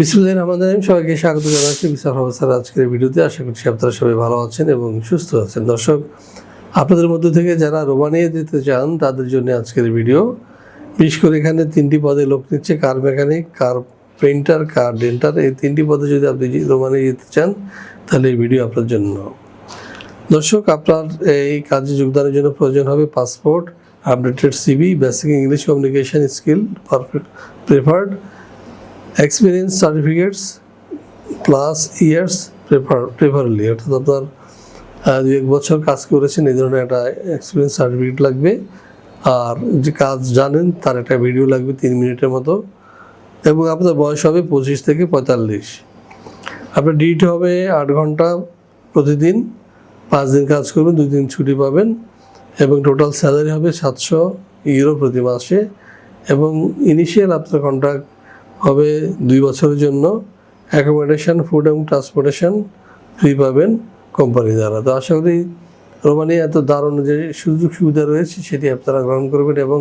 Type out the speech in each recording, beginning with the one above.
বিসমুল্লাহ রহমান রহিম, সবাইকে স্বাগত জানাচ্ছি বিচার অবস্থার আজকের ভিডিওতে। আশা করছি আপনারা সবাই ভালো আছেন এবং সুস্থ আছেন। দর্শক, আপনাদের মধ্য থেকে যারা রোমানিয়া যেতে চান, তাদের জন্য আজকের ভিডিও। বিশেষ করে এখানে তিনটি পদে লোক নিচ্ছে, কার মেকানিক, কার পেইন্টার, কার ডেন্টার। এই তিনটি পদে যদি আপনি রোমানিয়া যেতে চান, তাহলে এই ভিডিও আপনার জন্য। দর্শক, আপনার এই কাজে যোগদানের জন্য প্রয়োজন হবে passport, updated CV basic English communication skill, perfect, preferred. Experience certificates plus years prefer preferably অর্থাৎ আপনার দুই এক বছর কাজ করেছেন, এই ধরনের একটা এক্সপিরিয়েন্স সার্টিফিকেট লাগবে। আর যে কাজ জানেন, তার একটা ভিডিও লাগবে তিন মিনিটের মতো। এবং আপনার বয়স হবে পঁচিশ থেকে পঁয়তাল্লিশ। আপনার ডিউটি হবে আট ঘণ্টা প্রতিদিন। পাঁচ দিন কাজ করবেন, দুই দিন ছুটি পাবেন। এবং টোটাল স্যালারি হবে সাতশো ইউরো প্রতি মাসে। এবং ইনিশিয়াল আপনার কন্ট্রাক্ট হবে দুই বছরের জন্য অ্যাকোমোডেশন ফুড এবং ট্রান্সপোর্টেশন ফ্রি পাবেন কোম্পানি দ্বারা। তো আশা করি রোমানিয়া এত দারুণ যে সুযোগ সুবিধা রয়েছে সেটি আপনারা গ্রহণ করবেন এবং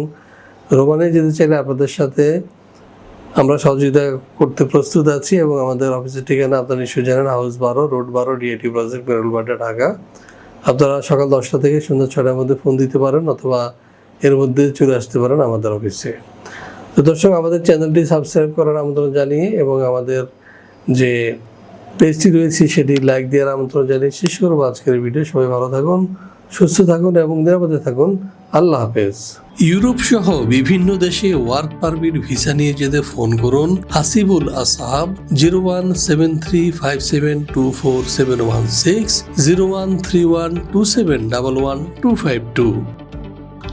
রোমানিয়া যেতে চাইলে আপনাদের সাথে আমরা সহযোগিতা করতে প্রস্তুত আছি এবং আমাদের অফিসের ঠিকানা আপনারা নিশ্চয়ই জানেন হাউস বারো রোড বারো ডিআইটি প্রজেক্ট বেরুলবাড্ডা ঢাকা। আপনারা সকাল দশটা থেকে সন্ধ্যা ছটার মধ্যে ফোন দিতে পারেন অথবা এর মধ্যে চলে আসতে পারেন আমাদের অফিসে তো দর্শক, আমাদের চ্যানেলটি সাবস্ক্রাইব করার আমন্ত্রণ জানিয়ে এবং আমাদের যে পেজটি রয়েছে, সেটি লাইক দেওয়ার আমন্ত্রণ জানিয়ে শেষ করব আজকের ভিডিও সবাই ভালো থাকুন, সুস্থ থাকুন এবং নিরাপদে থাকুন। আল্লাহ হাফেজ। ইউরোপ সহ বিভিন্ন দেশে ওয়ার্ক পারমিট ভিসা নিয়ে যেতে ফোন করুন Hasibul Asahab zero one seven three five seven two four seven one six zero one three one two seven double one two five two